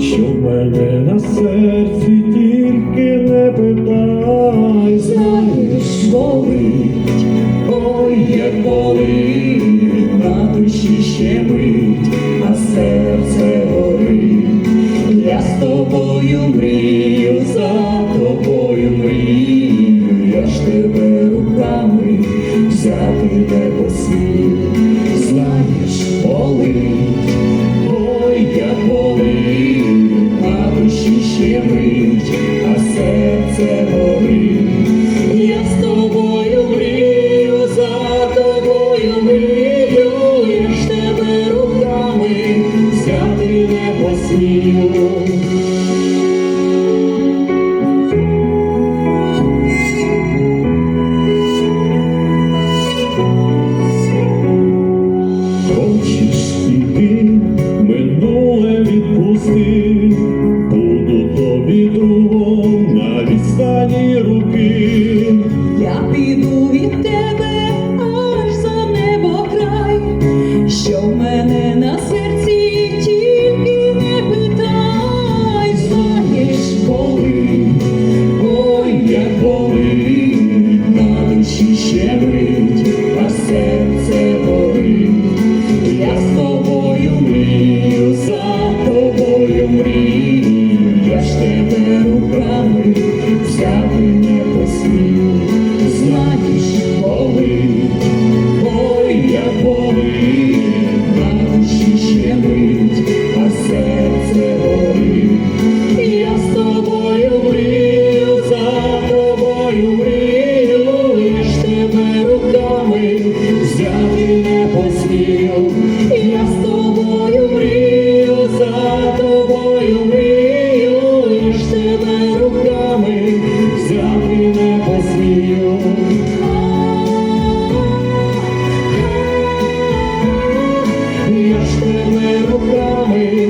що в мене на серці тільки не питай, знаєш, болить, ой, як болить, на душі ще мить, а серце горить, я з тобою мрію, за тобою мрію, я ж тебе руками взяти не посмію. небо снігу. Хочеш іти, минуле відпусти, буду тобі другом на відстані руки. Я піду. мрію, я з тобою мрію, за тобою мрію, лиш тебе руками взяти не посмію. Я ж тебе руками.